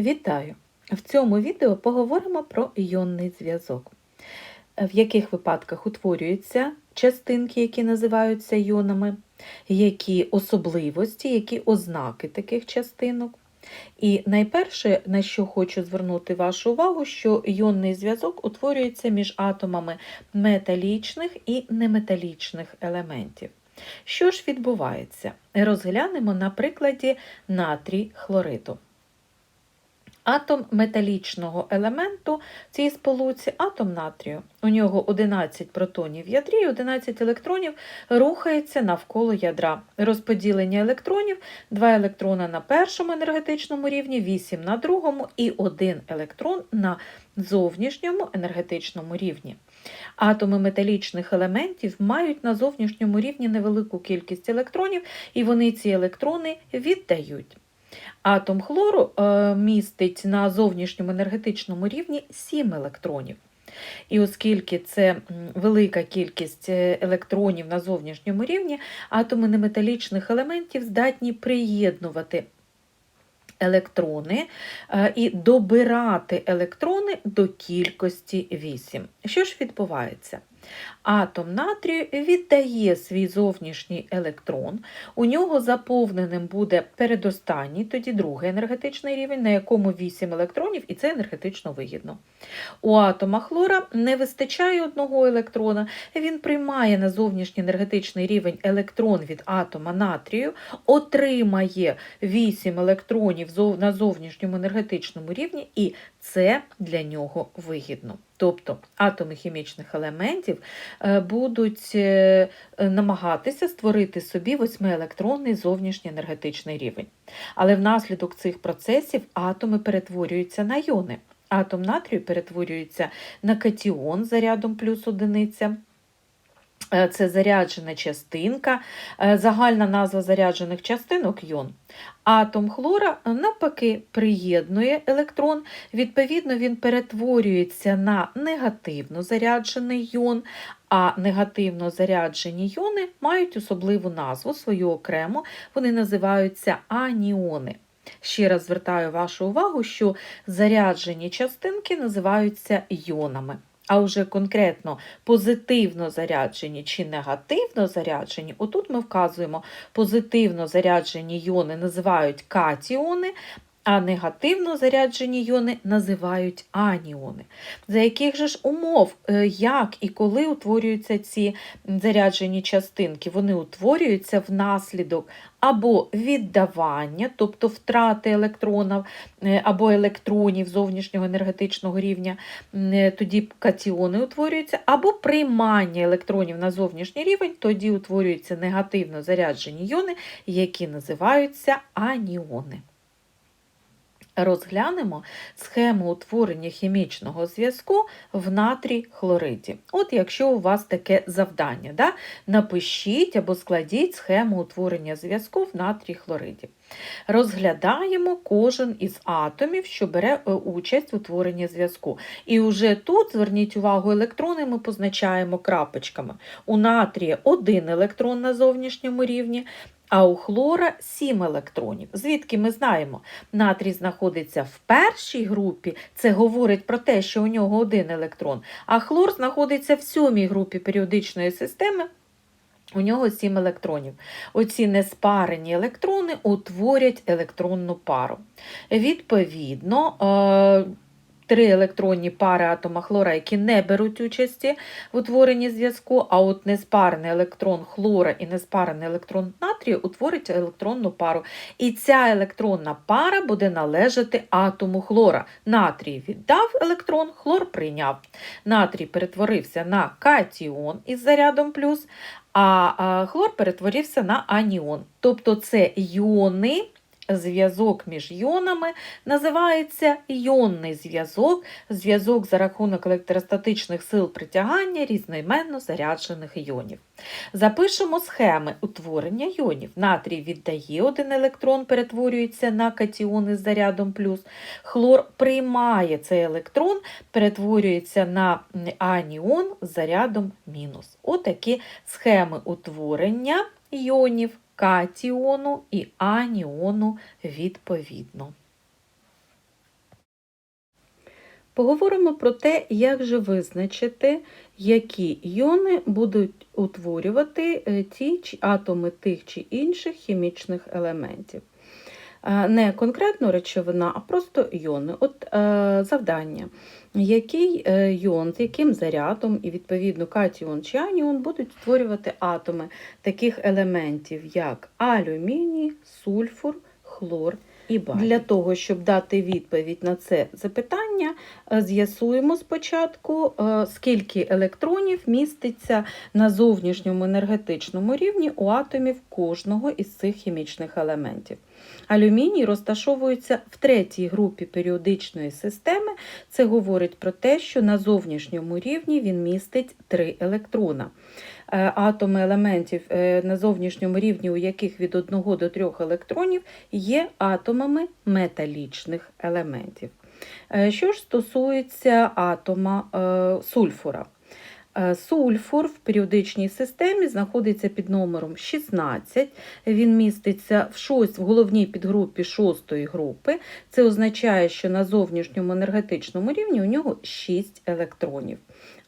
Вітаю! В цьому відео поговоримо про іонний зв'язок. В яких випадках утворюються частинки, які називаються іонами, які особливості, які ознаки таких частинок. І найперше, на що хочу звернути вашу увагу, що іонний зв'язок утворюється між атомами металічних і неметалічних елементів. Що ж відбувається? Розглянемо на прикладі натрій хлориду. Атом металічного елементу в цій сполуці атом натрію. У нього 11 протонів в ядрі і 11 електронів рухається навколо ядра. Розподілення електронів 2 електрона на першому енергетичному рівні, 8 на другому і 1 електрон на зовнішньому енергетичному рівні. Атоми металічних елементів мають на зовнішньому рівні невелику кількість електронів, і вони ці електрони віддають. Атом хлору е, містить на зовнішньому енергетичному рівні 7 електронів. І оскільки це велика кількість е, електронів на зовнішньому рівні, атоми неметалічних елементів здатні приєднувати електрони е, і добирати електрони до кількості 8. Що ж відбувається? Атом натрію віддає свій зовнішній електрон, у нього заповненим буде передостанній, тоді другий енергетичний рівень, на якому 8 електронів, і це енергетично вигідно. У атома хлора не вистачає одного електрона, він приймає на зовнішній енергетичний рівень електрон від атома натрію, отримає 8 електронів на зовнішньому енергетичному рівні, і це для нього вигідно. Тобто атоми хімічних елементів е, будуть е, намагатися створити собі восьмиелектронний зовнішній енергетичний рівень. Але внаслідок цих процесів атоми перетворюються на йони. Атом натрію перетворюється на катіон зарядом плюс одиниця. Е, це заряджена частинка, е, загальна назва заряджених частинок йон. Атом хлора, навпаки, приєднує електрон, відповідно, він перетворюється на негативно заряджений йон, а негативно заряджені йони мають особливу назву, свою окрему, вони називаються аніони. Ще раз звертаю вашу увагу, що заряджені частинки називаються йонами. А вже конкретно позитивно заряджені чи негативно заряджені, отут ми вказуємо позитивно заряджені йони називають катіони, а негативно заряджені йони називають аніони. За яких же ж умов, е, як і коли утворюються ці заряджені частинки? Вони утворюються внаслідок або віддавання, тобто втрати електронів е, або електронів зовнішнього енергетичного рівня, е, тоді катіони утворюються, або приймання електронів на зовнішній рівень, тоді утворюються негативно заряджені йони, які називаються аніони розглянемо схему утворення хімічного зв'язку в натрій хлориді. От якщо у вас таке завдання, да? напишіть або складіть схему утворення зв'язку в натрій хлориді. Розглядаємо кожен із атомів, що бере е, участь в утворенні зв'язку. І вже тут, зверніть увагу, електрони ми позначаємо крапочками. У натрія один електрон на зовнішньому рівні, а у хлора 7 електронів. Звідки ми знаємо, натрій знаходиться в першій групі, це говорить про те, що у нього один електрон, а хлор знаходиться в сьомій групі періодичної системи. У нього 7 електронів. Оці неспарені електрони утворять електронну пару. Відповідно, е, три електронні пари атома хлора, які не беруть участі в утворенні зв'язку, а от неспарений електрон хлора і неспарений електрон натрію утворить електронну пару. І ця електронна пара буде належати атому хлора. Натрій віддав електрон, хлор прийняв. Натрій перетворився на катіон із зарядом плюс, а хлор перетворився на аніон. Тобто це йони зв'язок між йонами називається йонний зв'язок, зв'язок за рахунок електростатичних сил притягання різноіменно заряджених йонів. Запишемо схеми утворення йонів. Натрій віддає один електрон, перетворюється на катіони з зарядом плюс. Хлор приймає цей електрон, перетворюється на аніон з зарядом мінус. Отакі схеми утворення йонів катіону і аніону відповідно. Поговоримо про те, як же визначити, які іони будуть утворювати е, ті атоми тих чи інших хімічних елементів. Е, Не конкретно речовина, а просто йони. От е, завдання. Який е, іон, з яким зарядом, і відповідно катіон чи аніон будуть створювати атоми таких елементів, як алюміній, сульфур, хлор і барій. Для того, щоб дати відповідь на це запитання, е, з'ясуємо спочатку, е, скільки електронів міститься на зовнішньому енергетичному рівні у атомів кожного із цих хімічних елементів. Алюміній розташовується в третій групі періодичної системи. Це говорить про те, що на зовнішньому рівні він містить три електрона. Е, Атоми елементів е, на зовнішньому рівні, у яких від 1 до 3 електронів, є атомами металічних елементів. Е, Що ж стосується атома сульфура. Сульфур в періодичній системі знаходиться під номером 16. Він міститься в, шость, в головній підгрупі шостої групи. Це означає, що на зовнішньому енергетичному рівні у нього 6 електронів.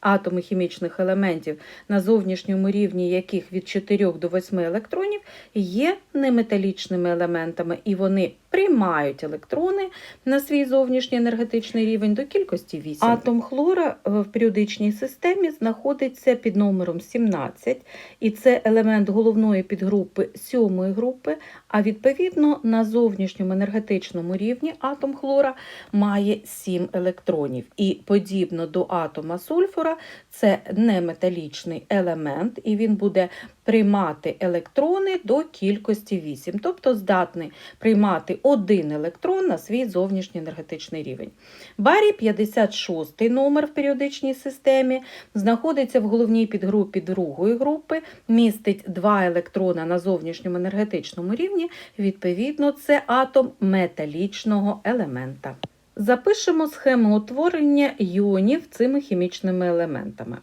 Атоми хімічних елементів, на зовнішньому рівні яких від 4 до 8 електронів, є неметалічними елементами, і вони приймають електрони на свій зовнішній енергетичний рівень до кількості 8. Атом хлора е, в періодичній системі знаходиться під номером 17, і це елемент головної підгрупи сьомої групи, а відповідно на зовнішньому енергетичному рівні атом хлора має 7 електронів. І подібно до атома сульфура, це неметалічний елемент, і він буде приймати електрони до кількості 8, тобто здатний приймати один електрон на свій зовнішній енергетичний рівень. Барій 56 номер в періодичній системі, знаходиться в головній підгрупі другої групи, містить два електрона на зовнішньому енергетичному рівні, відповідно, це атом металічного елемента. Запишемо схему утворення іонів цими хімічними елементами.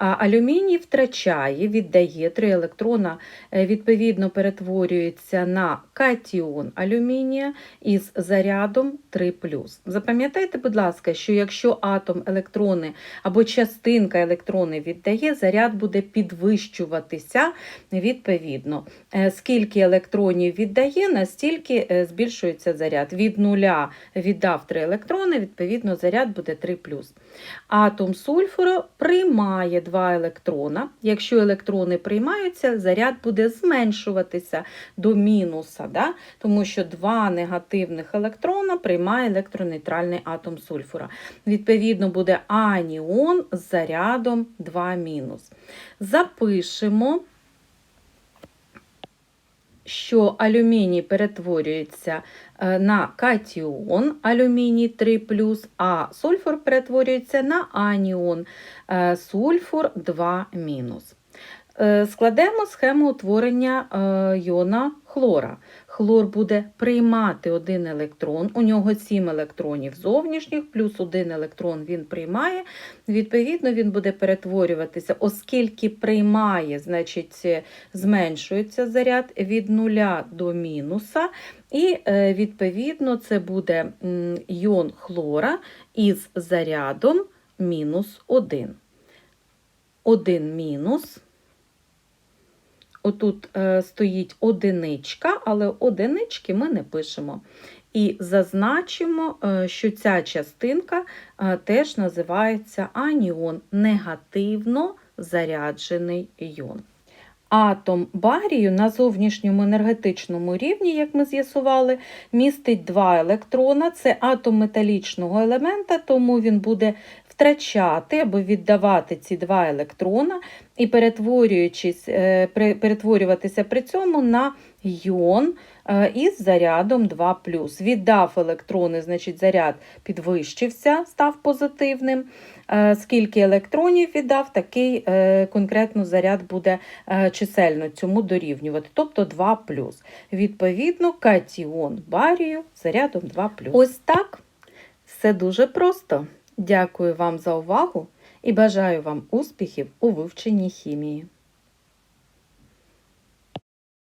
Алюміній втрачає, віддає три електрона, е, відповідно перетворюється на катіон алюмінія із зарядом 3 Запам'ятайте, будь ласка, що якщо атом електрони або частинка електрони віддає, заряд буде підвищуватися відповідно. Е, Скільки електронів віддає, настільки е, збільшується заряд. Від нуля віддав 3 електрони, відповідно, заряд буде 3 Атом сульфуру приймає 2 електрона. Якщо електрони приймаються, заряд буде зменшуватися до мінуса, да? тому що два негативних електрона приймає електронейтральний атом сульфура. Відповідно, буде аніон з зарядом 2 мінус. Запишемо. Що алюміній перетворюється е, на катіон алюміній 3 а сульфур перетворюється на аніон е, сульфур 2 Е, Складемо схему утворення йона хлора. Хлор буде приймати один електрон, у нього 7 електронів зовнішніх, плюс один електрон він приймає. Відповідно, він буде перетворюватися, оскільки приймає, значить е, зменшується заряд від нуля до мінуса. І, е, відповідно, це буде йон хлора із зарядом мінус 1. 1 мінус. Отут е, стоїть одиничка, але одинички ми не пишемо. І зазначимо, е, що ця частинка е, теж називається аніон, негативно заряджений іон. Атом барію на зовнішньому енергетичному рівні, як ми з'ясували, містить два електрона. Це атом металічного елемента, тому він буде втрачати або віддавати ці два електрона і перетворюючись, е, перетворюватися при цьому на йон е, із зарядом 2 Віддав електрони, значить заряд підвищився, став позитивним. Е, Скільки електронів віддав, такий конкретно заряд буде чисельно цьому дорівнювати, тобто 2 Відповідно, катіон барію зарядом 2 Ось так. Все дуже просто. Дякую вам за увагу і бажаю вам успіхів у вивченні хімії.